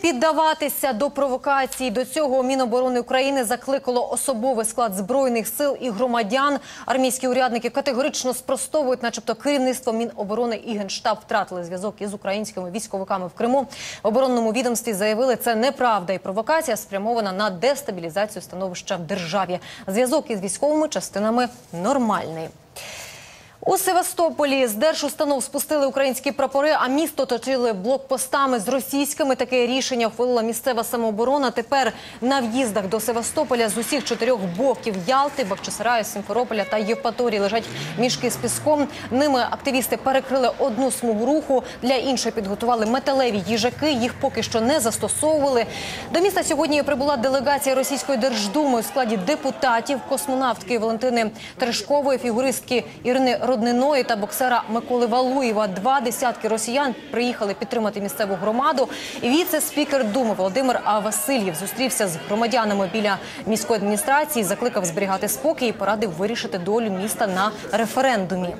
піддаватися до провокацій. До цього Міноборони України закликало особовий склад збройних сил і громадян. Армійські урядники категорично спростовують, начебто керівництво Міноборони і генштаб втратили зв'язок із українськими військовиками в Криму. В оборонному відомстві заявили, це неправда і провокація спрямована на дестабілізацію становища в державі. Зв'язок із військовими частинами нормальний. У Севастополі з держустанов спустили українські прапори, а місто точили блокпостами з російськими. Таке рішення ухвалила місцева самооборона. Тепер на в'їздах до Севастополя з усіх чотирьох боків Ялти, Бахчисараю, Симферополя та Євпаторії лежать мішки з піском. Ними активісти перекрили одну смугу руху. Для іншої підготували металеві їжаки. Їх поки що не застосовували. До міста сьогодні прибула делегація російської держдуми у складі депутатів, космонавтки Валентини Терешкової, фігуристки Ірини Родниної та боксера Миколи Валуєва. Два десятки росіян приїхали підтримати місцеву громаду. Віце-спікер Думи Володимир. Васильєв зустрівся з громадянами біля міської адміністрації, закликав зберігати спокій і порадив вирішити долю міста на референдумі.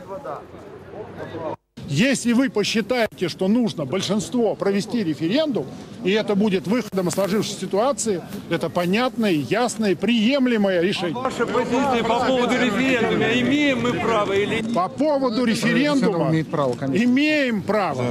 Если вы посчитаете, что нужно большинство провести референдум, и это будет выходом из сложившейся ситуации, это понятное, ясное, приемлемое решение. Ваша позиция по поводу референдума, имеем мы право или нет? По поводу референдума право, имеем право.